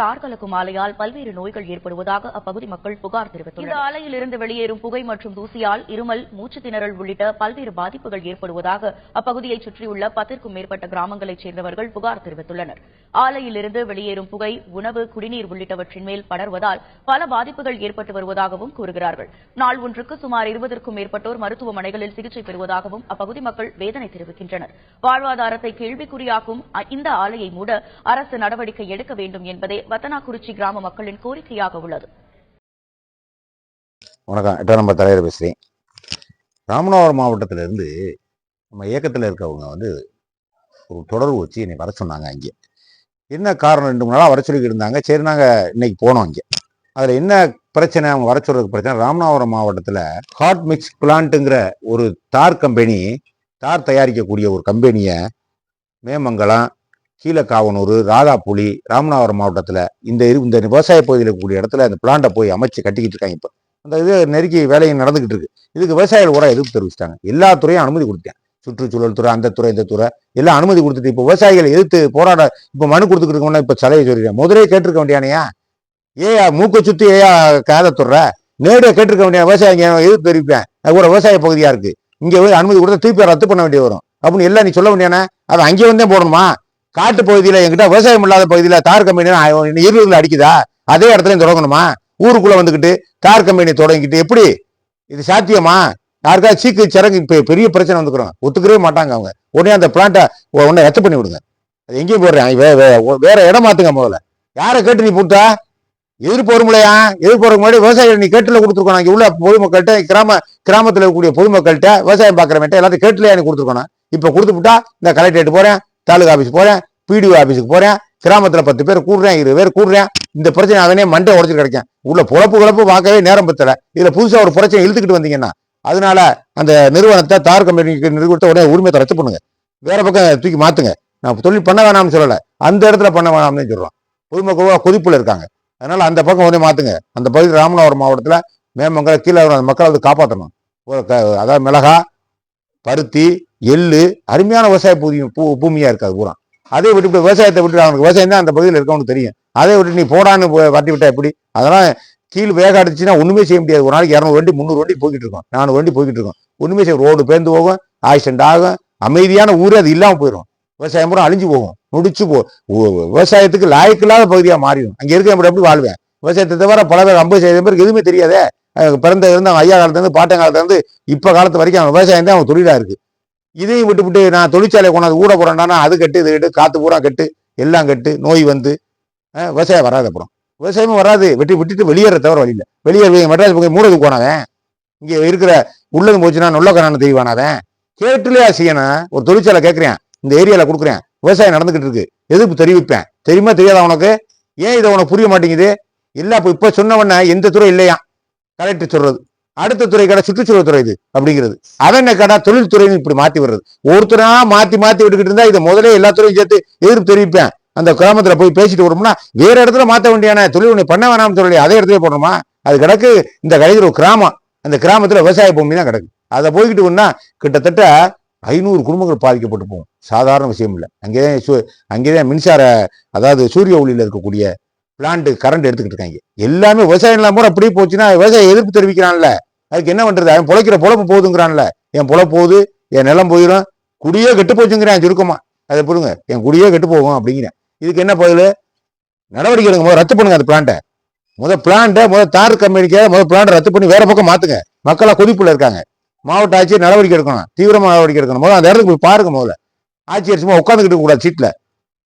தார் கலக்கும் ஆலையால் பல்வேறு நோய்கள் ஏற்படுவதாக அப்பகுதி மக்கள் புகார் தெரிவித்துள்ளனர். இந்த ஆலையில் இருந்து வெளியேறும் புகை மற்றும் தூசியால் இருமல் மூச்சு திணறல் உள்ளிட்ட பல்வேறு பாதிப்புகள் ஏற்படுவதாக அப்பகுதியை சுற்றியுள்ள பத்திற்கும் மேற்பட்ட கிராமங்களைச் சேர்ந்தவர்கள் புகார் தெரிவித்துள்ளனர். ஆலையிலிருந்து வெளியேறும் புகை உணவு குடிநீர் உள்ளிட்டவற்றின் மேல் படர்வதால் பல பாதிப்புகள் ஏற்பட்டு வருவதாகவும் கூறுகிறார்கள். நாள் ஒன்றுக்கு சுமார் இருபதற்கும் மேற்பட்டோர் மருத்துவமனைகளில் சிகிச்சை பெறுவதாகவும் அப்பகுதி மக்கள் வேதனை தெரிவிக்கின்றனர். வாழ்வாதாரத்தை கேள்விக்குறியாக்கும் இந்த ஆலையை மூட அரசு நடவடிக்கை எடுக்க வேண்டும் என்பதே வத்தனாக்குறிச்சி கிராம மக்களின் கோரிக்கையாக உள்ளது. வணக்கம். எட்டாம் நம்பர் தலைவர் பேசுகிறேன் ராமநாதபுரம் மாவட்டத்திலிருந்து நம்ம இயக்கத்தில் இருக்கவங்க வந்து ஒரு தொடர்பு வச்சு என்னை வர சொன்னாங்க அங்கே. என்ன காரணம்? ரெண்டு மூணு நாளாக வர சொல்லிக்கிட்டு இருந்தாங்க. சரி நாங்கள் இன்னைக்கு போனோம் அங்கே அதில் என்ன பிரச்சனை? அவங்க வர சொல்றதுக்கு பிரச்சனை? ராமநாதபுரம் மாவட்டத்தில் ஹாட் மிக்ஸ் பிளான்ட்டுங்கிற ஒரு தார் கம்பெனி தார் தயாரிக்கக்கூடிய ஒரு கம்பெனியை மேமங்கலம் கீழக்காவனூர் ராதாப்புலி ராமநாதபுரம் மாவட்டத்தில் இந்த இரு- இந்த விவசாய பகுதியில் இருக்கக்கூடிய இடத்துல அந்த பிளான்ட்டை போய் அமைச்சு கட்டிக்கிட்டு இருக்காங்க இப்போ. அந்த இது நெருக்கி வேலையும் நடந்துகிட்டு இருக்கு. இதுக்கு விவசாயிகள் கூட எதிர்ப்பு தெரிவிச்சிட்டாங்க எல்லா துறையும் அனுமதி கொடுத்தேன் சுற்றுச்சூழல் துறை அந்த துறை இந்த துறை எல்லாம் அனுமதி கொடுத்துட்டு இப்போ விவசாயிகள் எதிர்த்து போராட இப்போ மனு கொடுத்துக்கிட்டு இருக்கோம்னா இப்போ சலையை சொல்லிடுறேன் முதலே கேட்டிருக்க வேண்டியானையா? ஏயா மூக்கை சுற்றி ஏயா காதை துற நேரடியாக கேட்டிருக்க வேண்டிய? விவசாயிங்க எதிர்ப்பு தெரிவிப்பேன். அது கூட விவசாய பகுதியாக இருக்குது இங்கே போய் அனுமதி கொடுத்தா திருப்பி ரத்து பண்ண வேண்டிய வரும். அப்படின்னு எல்லாம் நீ சொல்ல வேண்டியானே? அதை அங்கே வந்தே போடணுமா? காட்டு பகுதியில் என்கிட்ட விவசாயம் இல்லாத பகுதியில் தார் கம்பெனி இருபதுல அடிக்குதா? அதே இடத்துல தொடங்கணுமா ஊருக்குள்ளே வந்துக்கிட்டு தார் கம்பெனி தொடங்கிட்டு எப்படி? இது சாத்தியமா? யாருக்காவது சீக்கு சிறங்கு இப்போ பெரிய பிரச்சனை வந்துக்கிறோம். ஒத்துக்கவே மாட்டாங்க அவங்க. உடனே அந்த பிளான்ட்டை உடனே ரத்து பண்ணி விடுங்க. அது எங்கேயும் போடுறேன். வே- வே- வேற இடம் மாற்றுங்க முதல்ல. யாரை கேட்டு நீ போட்டா எதிர்ப்பு வரும்லையா எதிர்ப்பு வரும் முன்னாடி விவசாயிகள் நீ கேட்டில் கொடுத்துருக்கோம். இங்கே உள்ள பொதுமக்கள்கிட்ட கிராம கிராமத்தில் இருக்கக்கூடிய பொதுமக்கள்கிட்ட விவசாயம் பார்க்குறவன்ட்ட எல்லாத்தையும் கேட்டுலயா நீ கொடுத்துருக்கணும். கொடுத்து கொடுத்துட்டா இந்த கலெக்டரேட் போகிறேன் தாலுகா ஆஃபீஸ் போகிறேன் பிடிஓ ஆஃபீஸுக்கு போகிறேன் கிராமத்தில் பத்து பேர் கூடுறேன் இருபது பேர் கூடுறேன் இந்த பிரச்சனை அவனே மண்டை உடச்சிட்டு கிடைக்கும் உள்ள பொழப்பு குழப்பு பார்க்கவே நேரம் பத்தலை. இதில் புதுசாக ஒரு பிரச்சனை இழுத்துக்கிட்டு வந்தீங்கன்னா அதனால அந்த நிறுவனத்தை தார் கம்பெனிக்கு நிறுவனத்தை உடனே உரிமையை ரத்து பண்ணுங்க வேற பக்கம் தூக்கி மாற்றுங்க நான் தொழில் பண்ண வேணாம்னு சொல்லலை. அந்த இடத்துல பண்ண வேணாம்னு சொல்கிறோம் பொதுமக்கள் கொதிப்பில் இருக்காங்க. அதனால அந்த பக்கம் உடனே மாற்றுங்க அந்த பகுதி ராமநாதபுரம் மாவட்டத்தில் மேமங்கல கீழே அந்த மக்களை வந்து காப்பாற்றணும் அதாவது மிளகா பருத்தி எள்ளு அருமையான விவசாய பூமி பூ பூமியாக இருக்காது பூரா. அதே விட்டு இப்படி விவசாயத்தை விட்டு அவனுக்கு விவசாயம் தான் அந்த பகுதியில் இருக்கவனுக்கு தெரியும். அதை விட்டு நீ போடான்னு வட்டி விட்டா எப்படி? அதெல்லாம் கீழ் வேக அடிச்சுன்னா ஒன்றுமே செய்ய முடியாது. ஒரு நாளைக்கு இரநூறு வண்டி முந்நூறு வண்டி போய்கிட்டு இருக்கோம். நானூறு வண்டி போய்கிட்டு இருக்கோம். ஒன்றுமே செய்ய ரோடு பேர்ந்து போகும் ஆக்சிடென்ட் ஆகும் அமைதியான ஊரே அது இல்லாமல் போயிடும் விவசாயம் பூரா அழிஞ்சு போகும் முடிச்சு போ விவசாயத்துக்கு லாய்க்கில்லாத பகுதியாக மாறிடும். அங்கே இருக்க எப்படி எப்படி வாழ்வேன் விவசாயத்தை தவிர பல பேர் ஐம்பது சதவீதம் பேருக்கு எதுவுமே தெரியாதே. பிறந்த இருந்து அவன் ஐயா காலத்துலேருந்து பாட்டன் காலத்துலேருந்து இப்போ காலத்து வரைக்கும் அவன் விவசாயம் தான் அவன் தொழிலாக இருக்குது இதையும் விட்டுவிட்டு நான் தொழிற்சாலை கொண்டாந்து ஊட போகிறேன்னா அது கட்டு இது கட்டு காற்று பூரா கட்டு எல்லாம் கட்டு நோய் வந்து விவசாயம் வராது அப்புறம். விவசாயமும் வராது. வெட்டி விட்டுட்டு வெளியேற தவிர வழியில் இல்லை. வெளியேற மெட்ராஸ் போய் மூடது போனவன் இங்கே இருக்கிற உள்ளது போச்சுன்னா நொல்லக்கரான தெய்வானவன் கேட்டுலயா செய்யணும் ஒரு தொழிற்சாலை கேட்குறேன். இந்த ஏரியாவில் கொடுக்குறேன். விவசாயம் நடந்துகிட்டு இருக்கு. எதிர்ப்பு தெரிவிப்பேன். தெரியுமா தெரியாதா உனக்கு? ஏன் இதை உனக்கு புரிய மாட்டேங்குது? இல்லை அப்போ இப்போ சொன்னவன எந்த துறை இல்லையா கரெக்ட் சொல்றது. அடுத்த துறை கடை சுற்றுச்சூழல் துறை இது அப்படிங்கிறது. அவன் என்ன கடை தொழில்துறைன்னு இப்படி மாத்தி வர்றது ஒருத்தரா மாத்தி மாத்தி விட்டுக்கிட்டு இருந்தா இதை முதலே எல்லா துறையும் சேர்த்து எதிர்ப்பு தெரிவிப்பேன். அந்த கிராமத்துல போய் பேசிட்டு வரும்னா வேற இடத்துல மாத்த வேண்டியான தொழில் உன்னை பண்ண வேணாம்னு சொல்லி அதே இடத்துல போடணுமா அது கிடக்கு. இந்த கடையில் ஒரு கிராமம். அந்த கிராமத்துல விவசாய பூமி தான் கிடக்கு. அதை போய்கிட்டு வந்தா கிட்டத்தட்ட ஐநூறு குடும்பங்கள் பாதிக்கப்பட்டு போகும். சாதாரண விஷயம் இல்லை. அங்கேதான் சு- அங்கேதான் மின்சார அதாவது சூரிய ஒளியில இருக்கக்கூடிய பிளான்ட் கரண்ட் எடுத்துக்கிட்டு இருக்காங்க. எல்லாமே விவசாயம் இல்லாம கூட அப்படியே போச்சுன்னா விவசாயம் எதிர்ப்பு தெரிவிக்கிறான்ல. அதுக்கு என்ன பண்றது? அவன் பொழைக்கிற பொழப்பு போகுதுங்கிறான்ல. என் பொழப்பு போகுது என் நிலம் போயிடும் குடியே கெட்டு போச்சுங்கிறேன் சுருக்கமா. அதை புரியுங்க என் குடியே கெட்டு போகும் அப்படிங்கிறேன் இதுக்கு என்ன பதில்? நடவடிக்கை எடுங்க. முதல் ரத்து பண்ணுங்க அந்த பிளான்ட்டை முதல் பிளான்ட்டை முதல் தார் கம்பெனிக்கு முதல் பிளான்ட்டை ரத்து பண்ணி வேற பக்கம் மாத்துங்க. மக்களா கொதிப்புல இருக்காங்க. மாவட்ட ஆட்சியர் நடவடிக்கை எடுக்கணும். தீவிரமாக நடவடிக்கை எடுக்கணும். முதல்ல அந்த இடத்துக்கு போய் பாருங்க முதல்ல. ஆட்சியர் சும்மா உட்காந்துக்கிட்டு கூடாது சீட்டில்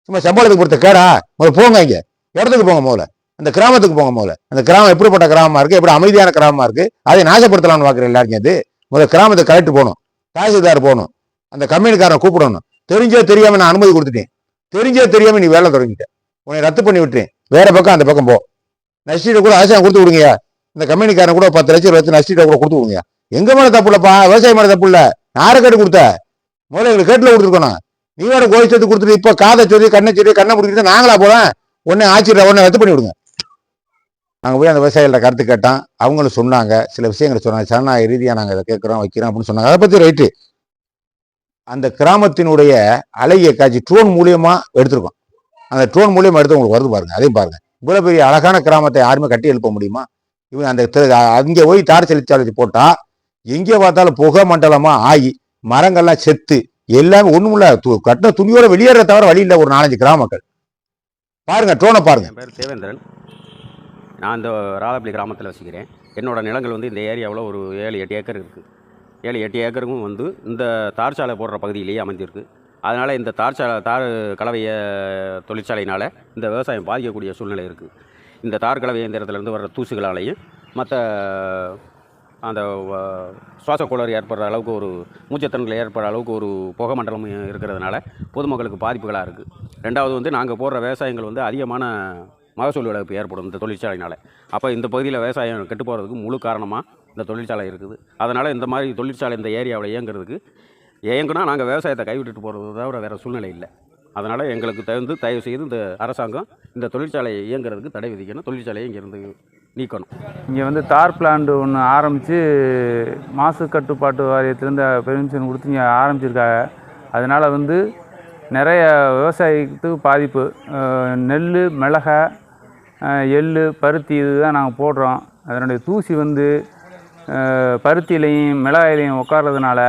சும்மா சம்பளத்துக்கு பொறுத்த கேடா. முதல்ல போங்க இங்கே. இடத்துக்கு போங்க முதல்ல. அந்த கிராமத்துக்கு போங்க முதல்ல. அந்த கிராமம் எப்படிப்பட்ட கிராமமாக இருக்குது எப்படி அமைதியான கிராமமாக இருக்குது அதை நாசப்படுத்தலாம்னு பார்க்குறேன் எல்லாருக்கும் அது முதல்ல கிராமத்தை கலெக்ட் போகணும். தாசில்தார் போகணும். அந்த கம்பெனிக்காரனை கூப்பிடணும். தெரிஞ்சோ தெரியாமல் நான் அனுமதி கொடுத்துட்டேன். தெரிஞ்சோ தெரியாமல் நீ வேலை தொடங்கிட்டேன் உன்னை ரத்து பண்ணி விட்டுறேன். வேற பக்கம் அந்த பக்கம் போ. நஷ்டீட்டை கூட ஆசையாக கொடுத்து விடுங்கயா இந்த கம்பெனிக்காரன் கூட பத்து லட்சம் வச்சு நஷ்டீட்டை கூட கொடுத்து விடுங்க எங்கள் மேலே தப்பு இல்லைப்பா? விவசாயம் மேலே தப்பு இல்லை. யாரை கேட்டு கொடுத்த? முதல்ல எங்களுக்கு கேட்டில் கொடுத்துருக்கணும். நீ வேற கோயில் சேர்த்து கொடுத்துட்டு இப்போ காதை சொல்லி கண்ணை சொல்லி கண்ணை பிடிக்கிட்டு நாங்களா போகிறேன் உடனே ஆட்சியில் உடனே ரத்து பண்ணி விடுங்க. நாங்கள் போய் அந்த விவசாயிகள கருத்து கேட்டோம். அவங்களும் சொன்னாங்க. சில விஷயங்களை சொன்னாங்க. சரணாய ரீதியாக நாங்கள் இதை கேட்குறோம் வைக்கிறோம் அப்படின்னு சொன்னாங்க. அதை பற்றி ரைட்டு. அந்த கிராமத்தினுடைய அழகிய காட்சி ட்ரோன் மூலியமாக எடுத்திருக்கோம். அந்த ட்ரோன் மூலியமாக எடுத்து உங்களுக்கு வருது பாருங்க. அதையும் பாருங்க. இவ்வளோ பெரிய அழகான கிராமத்தை யாருமே கட்டி எழுப்ப முடியுமா? இவங்க அந்த அங்கே போய் தார் செலுத்தாலஜி போட்டால் எங்கே பார்த்தாலும் புகை மண்டலமா ஆகி மரங்கள்லாம் செத்து எல்லாமே ஒண்ணுமில்ல து- கட்டின துணியோட வெளியேற தவிர வழி இல்லை ஒரு நாலஞ்சு கிராமங்கள். பாருங்க ட்ரோனை பாருங்க. பேர் தேவேந்திரன். நான் இந்த ராதாப்பள்ளி கிராமத்தில் வசிக்கிறேன். என்னோடய நிலங்கள் வந்து இந்த ஏரியாவில் ஒரு ஏழு எட்டு ஏக்கர் இருக்குது ஏழு எட்டு ஏக்கருக்கும் வந்து இந்த தார் சாலை போடுற பகுதியிலேயே அமைஞ்சிருக்கு அதனால் இந்த தார் சாலை தார் கலவைய தொழிற்சாலையினால் இந்த விவசாயம் பாதிக்கக்கூடிய சூழ்நிலை இருக்குது இந்த தார் கலவை இயந்திரத்துலேருந்து வர்ற தூசுகளாலையும் மற்ற அந்த வ- ஏற்படுற அளவுக்கு ஒரு மூச்சத்திறனில் ஏற்படுற அளவுக்கு ஒரு புகை மண்டலம் இருக்கிறதுனால பொதுமக்களுக்கு பாதிப்புகளாக இருக்குது ரெண்டாவது வந்து நாங்கள் போடுற விவசாயங்கள் வந்து அதிகமான மகசூல் இழப்பு ஏற்படும் இந்த தொழிற்சாலையினால். அப்போ இந்த பகுதியில் விவசாயம் கெட்டு போகிறதுக்கு முழு காரணமாக இந்த தொழிற்சாலை இருக்குது. அதனால் இந்த மாதிரி தொழிற்சாலை இந்த ஏரியாவில் இயங்குறதுக்கு இயங்குனா நாங்கள் விவசாயத்தை கைவிட்டுட்டு போகிறது தவிர வேறு சூழ்நிலை இல்லை. அதனால் எங்களுக்கு தகுந்து தயவு செய்து இந்த அரசாங்கம் இந்த தொழிற்சாலையை இயங்குறதுக்கு தடை விதிக்கணும். தொழிற்சாலையை இங்கேருந்து நீக்கணும். இங்கே வந்து தார் பிளான்ட் ஒன்று ஆரம்பித்து மாசு கட்டுப்பாட்டு வாரியத்திலேருந்து பெர்மிஷன் கொடுத்து இங்கே ஆரம்பிச்சிருக்காங்க. அதனால் வந்து நிறைய விவசாயத்துக்கு பாதிப்பு. நெல் மிளகாய் எள் பருத்தி பருத்தி இதுதான் நாங்கள் போடுறோம். அதனுடைய தூசி வந்து பருத்திலையும் மிளகாயிலையும் உட்கார்றதுனால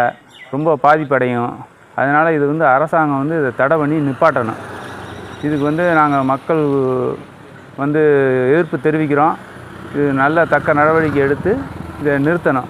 ரொம்ப பாதிப்படையும். அதனால் இது வந்து அரசாங்கம் வந்து இதை தடை பண்ணி நிப்பாட்டணும். இதுக்கு வந்து நாங்கள் மக்கள் வந்து எதிர்ப்பு தெரிவிக்கிறோம். இது நல்ல தக்க நடவடிக்கை எடுத்து இதை நிறுத்தணும்.